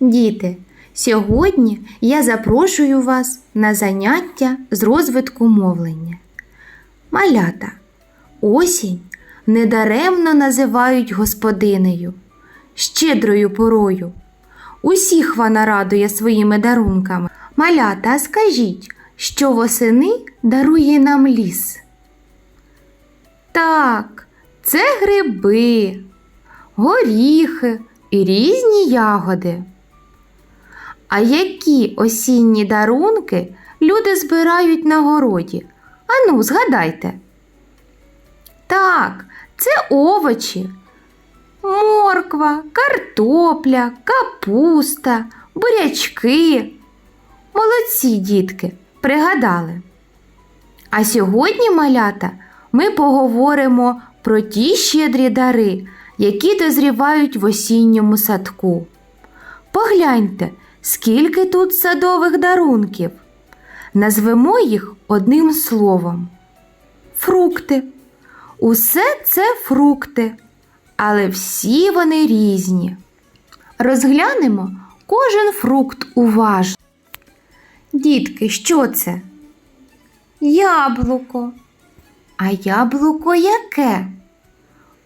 Діти, сьогодні я запрошую вас на заняття з розвитку мовлення. Малята, осінь недаремно називають господинею, щедрою порою. Усіх вона радує своїми дарунками. Малята, скажіть, що восени дарує нам ліс? Так, це гриби, горіхи і різні ягоди. А які осінні дарунки люди збирають на городі? Ану, згадайте. Так, це овочі, морква, картопля, капуста, бурячки. Молодці, дітки, пригадали. А сьогодні, малята, ми поговоримо про ті щедрі дари, які дозрівають в осінньому садку. Погляньте, скільки тут садових дарунків. Назвемо їх одним словом. Фрукти. Усе це фрукти, але всі вони різні. Розглянемо кожен фрукт уважно. Дітки, що це? Яблуко. А яблуко яке?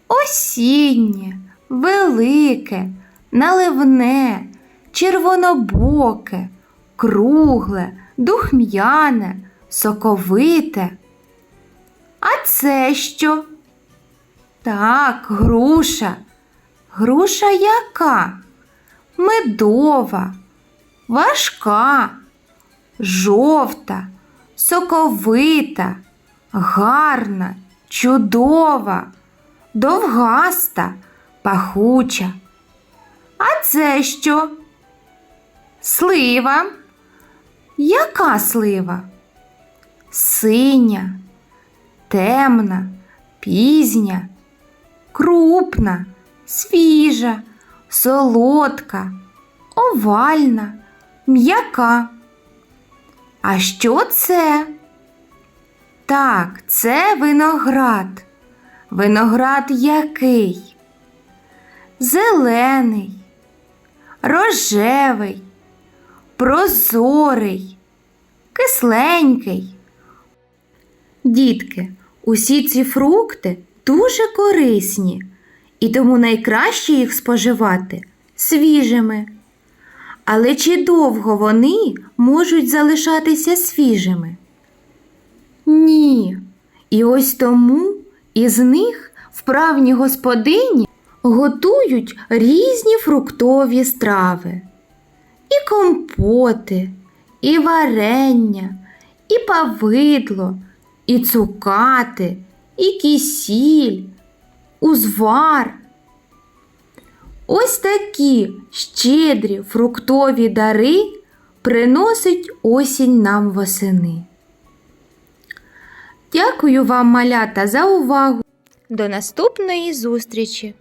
Осіннє, велике, наливне, червонобоке, кругле, духм'яне, соковите. А це що? Так, груша. Груша яка? Медова, важка, жовта, соковита, гарна, чудова, довгаста, пахуча. А це що? Слива. Яка слива? Синя, темна, пізня, крупна, свіжа, солодка, овальна, м'яка. А що це? Так, це виноград. Виноград який? Зелений, рожевий, прозорий, кисленький. Дітки, усі ці фрукти дуже корисні, і тому найкраще їх споживати свіжими. Але чи довго вони можуть залишатися свіжими? Ні. І ось тому із них вправні господині готують різні фруктові страви. І компоти, і варення, і павидло, і цукати, і кисіль, узвар. Ось такі щедрі фруктові дари приносить осінь нам восени. Дякую вам, малята, за увагу. До наступної зустрічі!